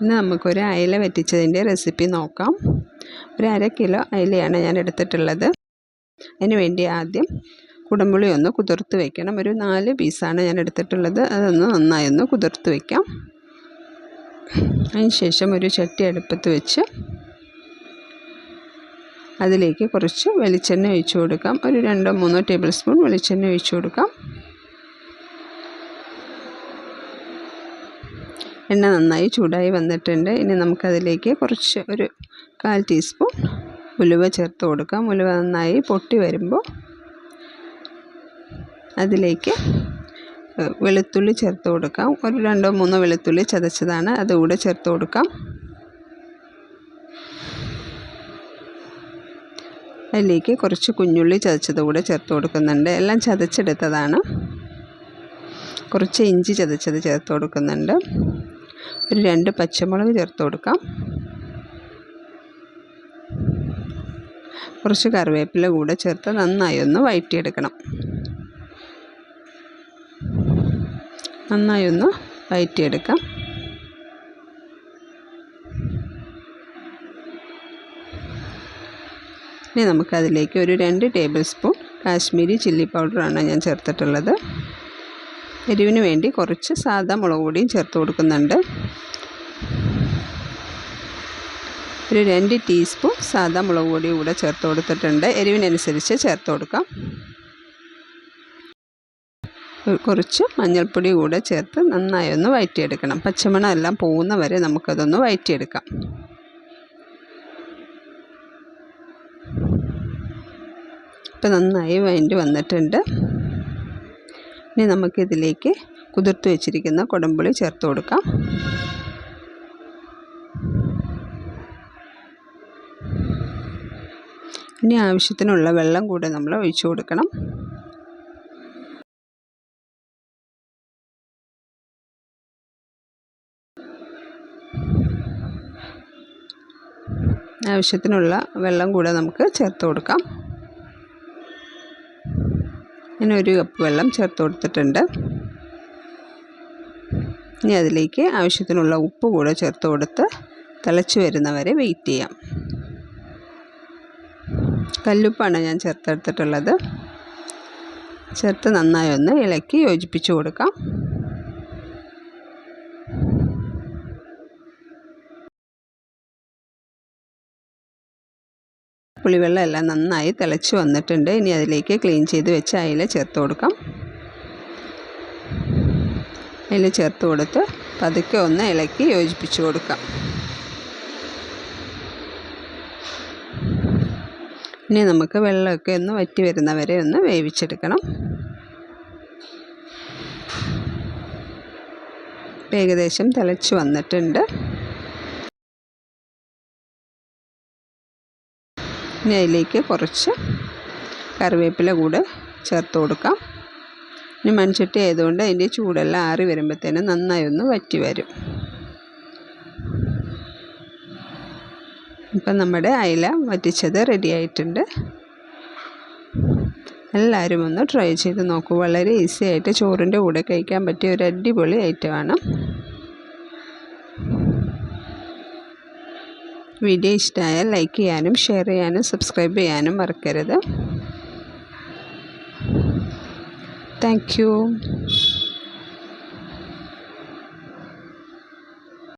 ഇന്ന് നമുക്കൊരു അയല വറ്റിച്ചതിന്റെ റെസിപ്പി നോക്കാം. ഒരു അര കിലോ അയലയാണ് ഞാൻ എടുത്തിട്ടുള്ളത്. അതിന് വേണ്ടി ആദ്യം കുടമ്പുളി ഒന്ന് കുതിർത്ത് വയ്ക്കണം ഒരു നാല് പീസാണ് ഞാൻ എടുത്തിട്ടുള്ളത്. അതൊന്ന് നന്നായി ഒന്ന് കുതിർത്ത് വയ്ക്കാം അതിനുശേഷം ഒരു ചട്ടി അടുപ്പത്ത് വെച്ച് അതിലേക്ക് കുറച്ച് വെളിച്ചെണ്ണ ഒഴിച്ചു കൊടുക്കാം. ഒരു രണ്ടോ മൂന്നോ ടേബിൾ സ്പൂൺ വെളിച്ചെണ്ണ ഒഴിച്ചു കൊടുക്കാം. എണ്ണ നന്നായി ചൂടായി വന്നിട്ടുണ്ട്. ഇനി നമുക്കതിലേക്ക് കുറച്ച് ഒരു കാൽ ടീസ്പൂൺ ഉലുവ ചേർത്ത് കൊടുക്കാം. ഉലുവ നന്നായി പൊട്ടി വരുമ്പോൾ അതിലേക്ക് വെളുത്തുള്ളി ചേർത്ത് കൊടുക്കാം. ഒരു രണ്ടോ മൂന്നോ വെളുത്തുള്ളി ചതച്ചതാണ്. അതുകൂടെ ചേർത്ത് കൊടുക്കാം. അതിലേക്ക് കുറച്ച് കുഞ്ഞുള്ളി ചതച്ചത് കൂടെ ചേർത്ത് കൊടുക്കുന്നുണ്ട്. എല്ലാം ചതച്ചെടുത്തതാണ്. കുറച്ച് ഇഞ്ചി ചതച്ചത് ചേർത്ത് കൊടുക്കുന്നുണ്ട്. ഒരു രണ്ട് പച്ചമുളക് ചേർത്ത് കൊടുക്കാം. കുറച്ച് കറിവേപ്പില കൂടെ ചേർത്ത് നന്നായി ഒന്ന് വഴറ്റിയെടുക്കണം നന്നായി ഒന്ന് വഴറ്റിയെടുക്കാം ഇനി നമുക്കതിലേക്ക് ഒരു രണ്ട് ടേബിൾ സ്പൂൺ കാശ്മീരി ചില്ലി പൗഡറാണ് ഞാൻ ചേർത്തിട്ടുള്ളത്. എരിവിന് വേണ്ടി കുറച്ച് സാധാ മുളക് പൊടിയും ചേർത്ത് കൊടുക്കുന്നുണ്ട്. ഒരു രണ്ട് ടീസ്പൂൺ സാധാ മുളക് പൊടി കൂടെ ചേർത്ത് കൊടുത്തിട്ടുണ്ട്. എരിവിനനുസരിച്ച് ചേർത്ത് കൊടുക്കാം. കുറച്ച് മഞ്ഞൾപ്പൊടി കൂടെ ചേർത്ത് നന്നായി ഒന്ന് വഴറ്റിയെടുക്കണം പച്ചമണം എല്ലാം പോകുന്ന വരെ നമുക്കതൊന്ന് വഴറ്റിയെടുക്കാം ഇപ്പം നന്നായി വഴണ്ടി വന്നിട്ടുണ്ട്. ഇനി നമുക്കിതിലേക്ക് കുതിർത്ത് വെച്ചിരിക്കുന്ന കുടംപുളി ചേർത്ത് കൊടുക്കാം. ഇനി ആവശ്യത്തിനുള്ള വെള്ളം കൂടെ നമ്മൾ ഒഴിച്ചു കൊടുക്കണം. ആവശ്യത്തിനുള്ള വെള്ളം കൂടെ നമുക്ക് ചേർത്ത് കൊടുക്കാം. ഞാൻ ഒരു കപ്പ് വെള്ളം ചേർത്ത് കൊടുത്തിട്ടുണ്ട്. ഇനി അതിലേക്ക് ആവശ്യത്തിനുള്ള ഉപ്പ് കൂടെ ചേർത്ത് കൊടുത്ത് തിളച്ച് വരുന്നവരെ വെയിറ്റ് ചെയ്യാം. കല്ലുപ്പാണ് ഞാൻ ചേർത്തെടുത്തിട്ടുള്ളത്. ചേർത്ത് നന്നായി ഒന്ന് ഇളക്കി യോജിപ്പിച്ച് കൊടുക്കാം. പുളിവെള്ളം എല്ലാം നന്നായി തിളച്ച് വന്നിട്ടുണ്ട്. ഇനി അതിലേക്ക് ക്ലീൻ ചെയ്ത് വെച്ച അയില ചേർത്ത് കൊടുക്കാം. അയില ചേർത്ത് കൊടുത്ത് പതുക്കെ ഒന്ന് ഇളക്കി യോജിപ്പിച്ച് കൊടുക്കാം. ഇനി നമുക്ക് വെള്ളമൊക്കെ ഒന്ന് വറ്റി വരുന്നവരെ ഒന്ന് വേവിച്ചെടുക്കണം. ഏകദേശം തിളച്ച് വന്നിട്ടുണ്ട്. ഇനി അതിലേക്ക് കുറച്ച് കറിവേപ്പില കൂടെ ചേർത്ത് കൊടുക്കാം. ഇനി മൺചട്ടി ആയതുകൊണ്ട് അതിന്റെ ചൂടെല്ലാം ആറി വരുമ്പോഴത്തേനും നന്നായി ഒന്ന് വറ്റി വരും. ഇപ്പം നമ്മുടെ അയില വറ്റിച്ചത് റെഡി ആയിട്ടുണ്ട്. എല്ലാവരും ഒന്ന് ട്രൈ ചെയ്ത് നോക്കൂ. വളരെ ഈസി ആയിട്ട് ചോറിന്റെ കൂടെ കഴിക്കാൻ പറ്റിയ ഒരു അടിപൊളി ഐറ്റമാണ് വീഡിയോ ഇഷ്ടമായാൽ ലൈക്ക് ചെയ്യാനും ഷെയർ ചെയ്യാനും സബ്സ്ക്രൈബ് ചെയ്യാനും മറക്കരുത്. താങ്ക്